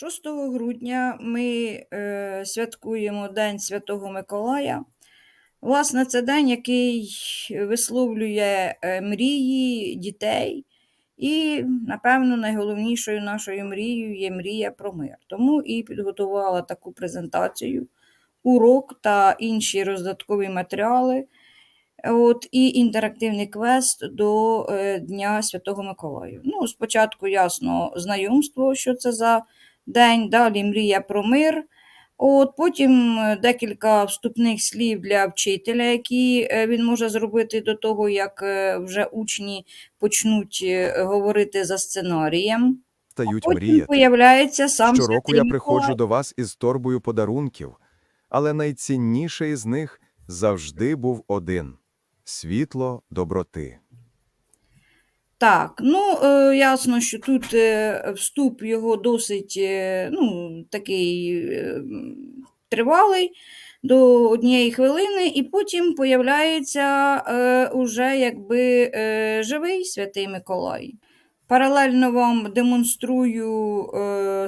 6 грудня ми е, святкуємо День Святого Миколая. Власне, це день, який висловлює е, мрії дітей. І, напевно, найголовнішою нашою мрією є мрія про мир. Тому і підготувала таку презентацію, урок та інші роздаткові матеріали. От, і інтерактивний квест до е, Дня Святого Миколая. Ну, спочатку, ясно, знайомство, що це за день, далі мрія про мир. От, потім е, декілька вступних слів для вчителя, які е, він може зробити до того, як е, вже учні почнуть говорити за сценарієм. стають Потім мріяти. появляється сам Щороку я приходжу до вас із торбою подарунків, але найцінніший з них завжди був один світло доброти. Так, ну е, ясно, що тут е, вступ його досить е, ну, такий тривалий до однієї хвилини, і потім появляється уже якби живий святий Миколай. Паралельно вам демонструю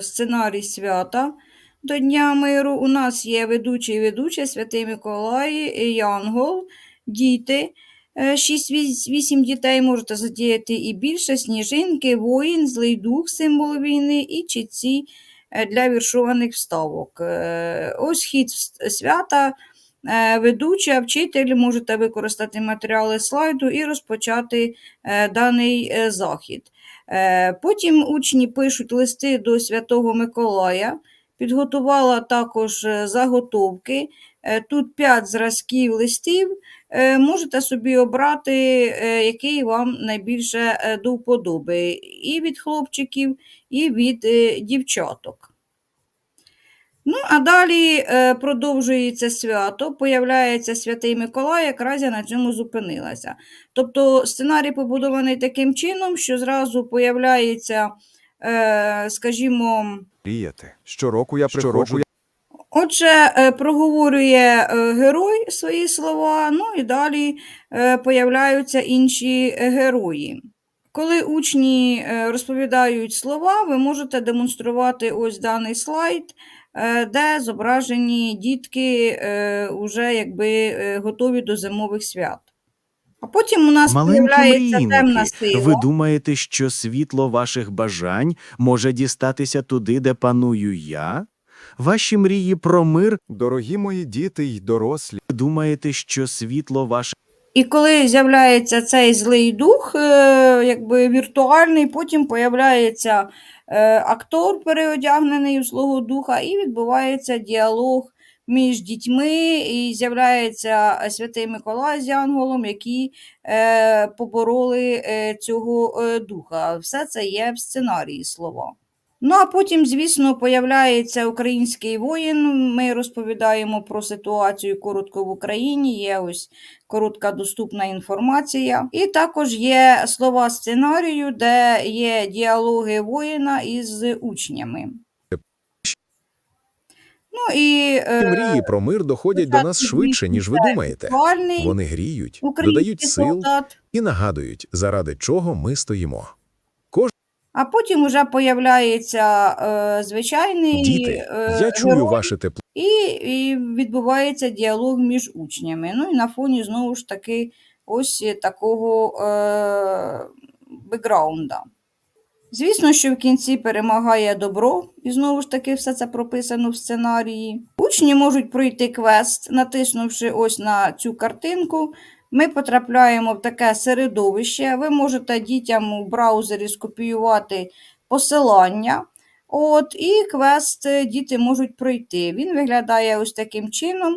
сценарій свята до Дня миру. У нас є ведучий і ведуча Святий Миколай, Янгол, діти. 6-8 дітей можете задіяти і більше, сніжинки, воїн, злий дух, символ війни, і чітці е, для віршованих вставок. Е, Ось хід свята. Е, Ведуча, вчитель, можете використати матеріали слайду і розпочати е, даний е, захід. Е, Потім учні пишуть листи до Святого Миколая. Підготувала також е, заготовки. Е, Тут 5 зразків листів. Е, Можете собі обрати, е, який вам найбільше до вподоби, і від хлопчиків, і від дівчаток. Ну, а далі продовжується свято, появляється Святий Миколай, якраз я на цьому зупинилася. Тобто сценарій побудований таким чином, що зразу появляється, скажімо. Щороку я приходжу Отже, е, проговорює е, герой свої слова, ну і далі е, появляються інші герої. Коли учні розповідають слова, ви можете демонструвати ось даний слайд, де зображені дітки е, уже якби готові до зимових свят. А потім у нас появляється темна сила. ви думаєте, що світло ваших бажань може дістатися туди, де паную я? Ваші мрії про мир, Дорогі мої діти й дорослі, ви думаєте, що світло ваше І коли з'являється цей злий дух, е, якби віртуальний, потім появляється е, актор, переодягнений у злого духа, і відбувається діалог між дітьми, і з'являється Святий Миколай з Янголом, які е, побороли цього духа. Все це є в сценарії слова. Ну, а потім, звісно, появляється український воїн. Ми розповідаємо про ситуацію коротко в Україні. Є ось коротка доступна інформація. І також є слова сценарію, де є діалоги воїна із учнями. Ну і е, Мрії про мир доходять до нас швидше, ніж ви думаєте. Вони гріють, додають сил і нагадують, заради чого ми стоїмо. А потім вже появляється е, звичайний Діти, е, я чую герой. ваше тепло. І, і відбувається діалог між учнями. Ну і на фоні знову ж таки ось такого е, бекграунда. Звісно, що в кінці перемагає добро, і знову ж таки все це прописано в сценарії. Учні можуть пройти квест, натиснувши ось на цю картинку. Ми потрапляємо в таке середовище. Ви можете дітям у браузері скопіювати посилання. От, і квест е, діти можуть пройти. Він виглядає ось таким чином.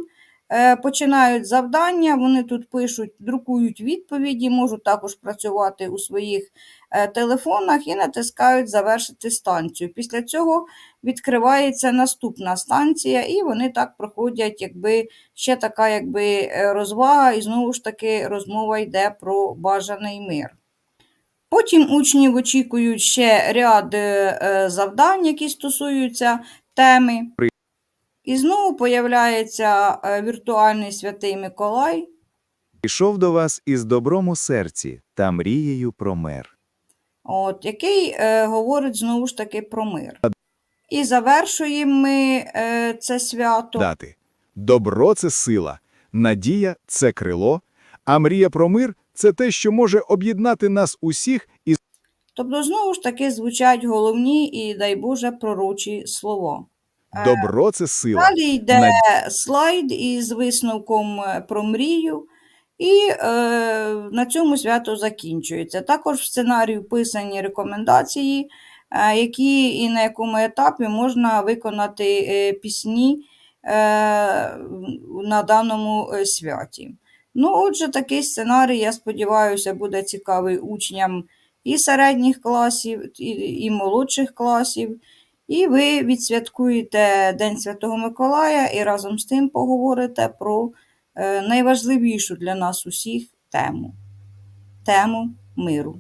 Е, Починають завдання, вони тут пишуть, друкують відповіді, можуть також працювати у своїх е, телефонах і натискають завершити станцію. Після цього відкривається наступна станція, і вони так проходять, якби ще така якби, е, розвага, і знову ж таки розмова йде про бажаний мир. Потім учнів очікують ще ряд завдань, які стосуються теми. І знову появляється е, віртуальний святий Миколай, прийшов до вас із добром у серці та мрією про мир. от, який е, говорить знову ж таки про мир. І завершуємо ми е, це свято. Дати. Добро це сила, надія це крило, а мрія про мир це те, що може об'єднати нас усіх і Тобто, знову ж таки, звучать головні і, дай Боже, пророчі слова. Добро це сила. Далі йде Над- слайд із висновком е, про мрію, і е, на цьому свято закінчується. Також в сценарії вписані рекомендації, е, які і на якому етапі можна виконати е, пісні е, на даному е, святі. Ну, отже, такий сценарій, я сподіваюся, буде цікавий учням і середніх класів, і, і молодших класів. І ви відсвяткуєте День Святого Миколая і разом з тим поговорите про е, найважливішу для нас усіх тему тему миру.